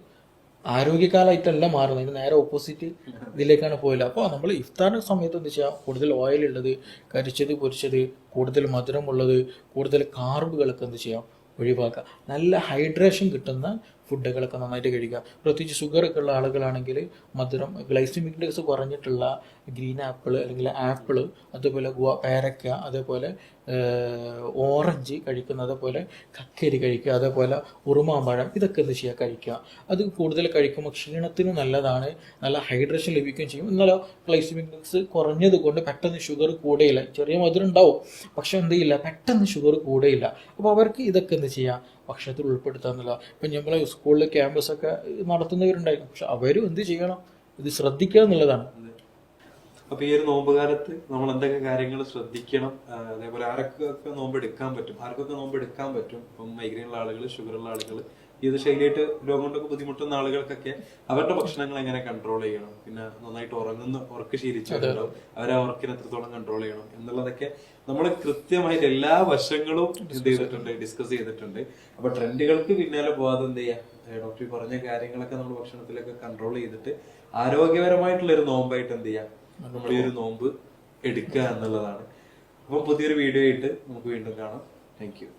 ആരോഗ്യകാലമായിട്ടല്ല മാറുന്നത്. ഇതിന് നേരെ ഓപ്പോസിറ്റ് ഇതിലേക്കാണ് പോയില്ല അപ്പോൾ നമ്മൾ ഇഫ്താറിന്റെ സമയത്ത് എന്താ വെച്ചാൽ കൂടുതൽ ഓയിൽ ഉള്ളത് കരിച്ചത് പൊരിച്ചത് കൂടുതൽ മധുരമുള്ളത് കൂടുതൽ കാർബുകളൊക്കെ എന്ത് ചെയ്യാം? ഒഴിവാക്കുക. നല്ല ഹൈഡ്രേഷൻ കിട്ടുന്ന ഫുഡുകളൊക്കെ നന്നായിട്ട് കഴിക്കുക. പ്രത്യേകിച്ച് ഷുഗർ ഒക്കെ ഉള്ള ആളുകളാണെങ്കിൽ മധുരം ഗ്ലൈസിമിക് ഇൻഡെക്സ് കുറഞ്ഞിട്ടുള്ള ഗ്രീൻ ആപ്പിൾ അല്ലെങ്കിൽ ആപ്പിൾ അതുപോലെ ഗുവ പേരക്ക അതേപോലെ ഓറഞ്ച് കഴിക്കുന്നത് അതേപോലെ കക്കരി കഴിക്കുക അതേപോലെ ഉറുമാമ്പഴം ഇതൊക്കെ എന്ത് ചെയ്യുക? കഴിക്കുക. അത് കൂടുതൽ കഴിക്കുമ്പോൾ ക്ഷീണത്തിന് നല്ലതാണ്. നല്ല ഹൈഡ്രേഷൻ ലഭിക്കുകയും ചെയ്യും. എന്നാലോ ഗ്ലൈസിമിക് ഇൻഡെക്സ് കുറഞ്ഞത് കൊണ്ട് പെട്ടെന്ന് ഷുഗർ കൂടെയില്ല. ചെറിയ മധുരം ഉണ്ടാവും. പക്ഷെ എന്ത് ചെയ്യില്ല? പെട്ടെന്ന് ഷുഗർ കൂടെയില്ല. അപ്പോൾ അവർക്ക് ഇതൊക്കെ എന്ത് ചെയ്യുക? ഭക്ഷണത്തിൽ ഉൾപ്പെടുത്തുക എന്നുള്ള ഇപ്പം നമ്മളെ സ്കൂളിൽ ക്യാമ്പസൊക്കെ നടത്തുന്നവരുണ്ടായിരുന്നു. പക്ഷെ അവരും എന്ത് ചെയ്യണം? ഇത് ശ്രദ്ധിക്കുക എന്നുള്ളതാണ്. അപ്പൊ ഈ ഒരു നോമ്പ് കാലത്ത് നമ്മൾ എന്തൊക്കെ കാര്യങ്ങൾ ശ്രദ്ധിക്കണം? അതേപോലെ ആരൊക്കെ നോമ്പ് എടുക്കാൻ പറ്റും? ആർക്കൊക്കെ നോമ്പ് എടുക്കാൻ പറ്റും? ഇപ്പം മൈഗ്രെയിൻ ഉള്ള ആളുകൾ ഷുഗർ ഉള്ള ആളുകൾ ഇത് ശൈലിയായിട്ട് രോഗം കൊണ്ടൊക്കെ ബുദ്ധിമുട്ടുന്ന ആളുകൾക്കൊക്കെ അവരുടെ ഭക്ഷണങ്ങൾ എങ്ങനെ കൺട്രോൾ ചെയ്യണം? പിന്നെ നന്നായിട്ട് ഉറങ്ങുന്ന ഉറക്ക് ശീലിച്ചു അവരെ ഉറക്കിനെ എത്രത്തോളം കൺട്രോൾ ചെയ്യണം? എന്നുള്ളതൊക്കെ നമ്മൾ കൃത്യമായിട്ട് എല്ലാ വശങ്ങളും എന്ത് ചെയ്തിട്ടുണ്ട് ഡിസ്കസ് ചെയ്തിട്ടുണ്ട്. അപ്പൊ ട്രെൻഡുകൾക്ക് പിന്നാലെ പോവാതെ എന്ത് ചെയ്യാം? ഡോക്ടർ പറഞ്ഞ കാര്യങ്ങളൊക്കെ നമ്മൾ ഭക്ഷണത്തിലൊക്കെ കൺട്രോൾ ചെയ്തിട്ട് ആരോഗ്യപരമായിട്ടുള്ള ഒരു നോമ്പായിട്ട് എന്ത് ചെയ്യാം? നമ്മൾ ഈ ഒരു നോമ്പ് എടുക്കുക എന്നുള്ളതാണ്. അപ്പം പുതിയൊരു വീഡിയോ ആയിട്ട് നമുക്ക് വീണ്ടും കാണാം. Thank you